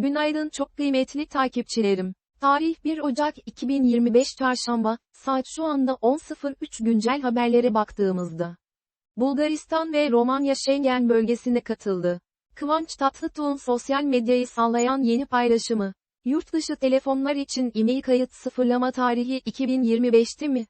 Günaydın çok kıymetli takipçilerim. Tarih 1 Ocak 2025 Çarşamba, saat şu anda 10.03 güncel haberlere baktığımızda. Bulgaristan ve Romanya Schengen bölgesine katıldı. Kıvanç Tatlıtuğ'un sosyal medyayı sallayan yeni paylaşımı. Yurt dışı telefonlar için e-mail kayıt sıfırlama tarihi 2025'ti mi?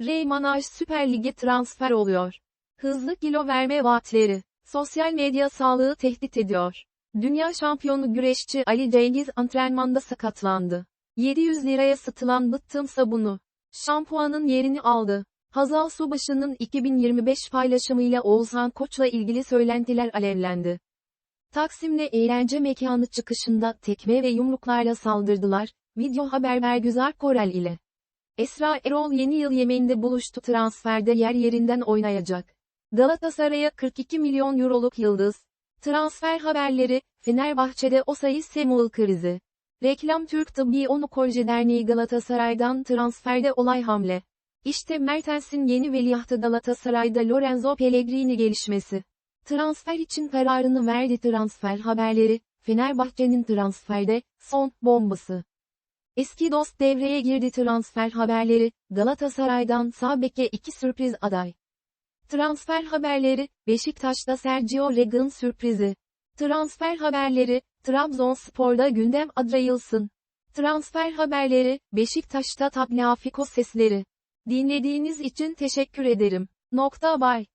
Reymanaj Süper Lig'e transfer oluyor. Hızlı kilo verme vaatleri. Sosyal medya sağlığı tehdit ediyor. Dünya şampiyonu güreşçi Ali Cengiz antrenmanda sakatlandı. 700 liraya satılan bıttım sabunu. Şampuanın yerini aldı. Hazal Subaşı'nın 2025 paylaşımıyla Oğuzhan Koç'la ilgili söylentiler alevlendi. Taksim'de eğlence mekanı çıkışında tekme ve yumruklarla saldırdılar, video haber Bergüzar Korel ile. Esra Erol yeni yıl yemeğinde buluştu transferde yer yerinden oynayacak. Galatasaray'a 42 milyon euroluk yıldız. Transfer haberleri, Fenerbahçe'de Osayi Samuel krizi. Reklam Türk Tıbbi Onkolojisi Derneği Galatasaray'dan transferde olay hamle. İşte Mertens'in yeni veliahtı Galatasaray'da Lorenzo Pellegrini gelişmesi. Transfer için kararını verdi transfer haberleri, Fenerbahçe'nin transferde, son, bombası. Eski dost devreye girdi transfer haberleri, Galatasaray'dan sağ beke iki sürpriz aday. Transfer haberleri, Beşiktaş'ta Sergio Reguilon sürprizi. Transfer haberleri, Trabzonspor'da gündem adrayılsın. Transfer haberleri, Beşiktaş'ta Tagliafico sesleri. Dinlediğiniz için teşekkür ederim. Nokta bay.